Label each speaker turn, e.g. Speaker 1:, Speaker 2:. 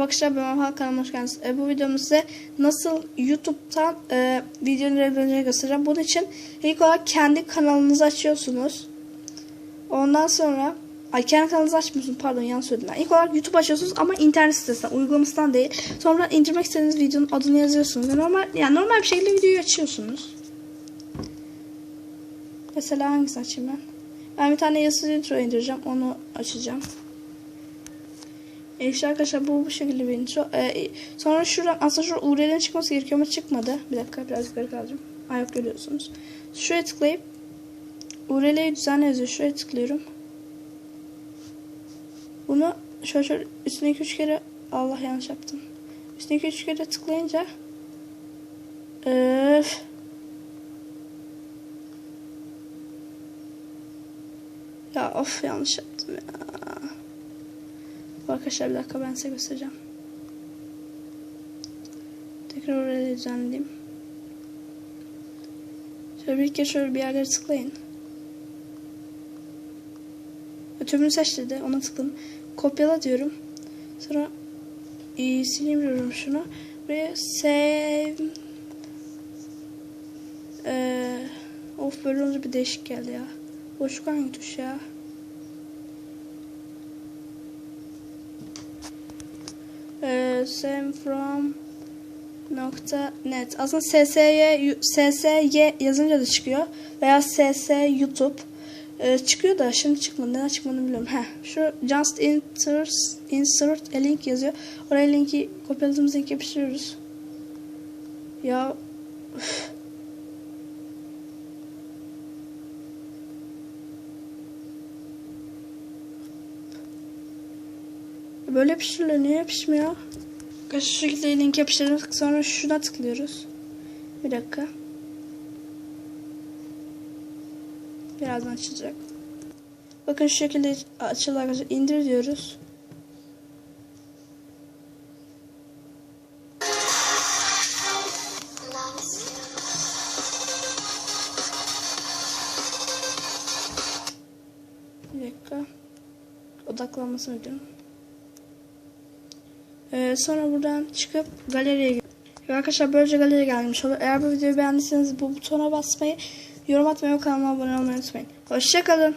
Speaker 1: Arkadaşlar ben Mahal kanalıma hoş geldiniz. E, bu videomda size nasıl YouTube'dan e, videonun revleneceğini göstereceğim. Bunun için ilk olarak kendi kanalınızı açıyorsunuz. Ondan sonra Ay kendi kanalınızı açmıyorsunuz pardon yanlış söyledim ben. İlk olarak YouTube açıyorsunuz ama internet sitesinden uygulamasından değil. Sonra indirmek istediğiniz videonun adını yazıyorsunuz. Normal yani normal bir şekilde videoyu açıyorsunuz. Mesela hangisini açayım ben? Ben bir tane yazılı intro indireceğim. Onu açacağım. E işte arkadaşlar bu bu şekilde bir intro. E, sonra şuradan aslında şu URL'nin çıkması gerekiyor ama çıkmadı. Bir dakika biraz yukarı kalacağım. Aa yok görüyorsunuz. Şuraya tıklayıp URL'yi düzenle yazıyor. Şuraya tıklıyorum. Bunu şöyle şöyle üstüne 2-3 kere Allah yanlış yaptım. Üstüne 2-3 kere tıklayınca Öf. Ya of yanlış yaptım ya. Arkadaşlar bir dakika ben size göstereceğim. Tekrar oraya düzenleyeyim. Şöyle bir kere şöyle bir yerlere tıklayın. Tümünü seç dedi. Ona tıkladım. Kopyala diyorum. Sonra e, sileyim şunu. Buraya save ee, of böyle olunca bir değişik geldi ya. Boşluk hangi tuş ya? Ee, same from nokta net. Aslında SSY, SSY yazınca da çıkıyor. Veya SS YouTube. Ee, çıkıyor da şimdi çıkmadı. Neden çıkmadığını bilmiyorum. Heh, şu just insert, insert a link yazıyor. Oraya linki kopyaladığımız linki yapıştırıyoruz. Ya. Böyle yapıştırılıyor. Niye yapışmıyor? Arkadaşlar şu şekilde link yapıştırdık. Sonra şuna tıklıyoruz. Bir dakika. Birazdan açılacak. Bakın şu şekilde açıldı arkadaşlar. İndir diyoruz. Bir dakika. Odaklanmasını bekliyorum. Ee, sonra buradan çıkıp galeriye gel. Arkadaşlar böylece galeriye gelmiş olur. Eğer bu videoyu beğendiyseniz bu butona basmayı, yorum atmayı ve kanalıma abone olmayı unutmayın. Hoşçakalın.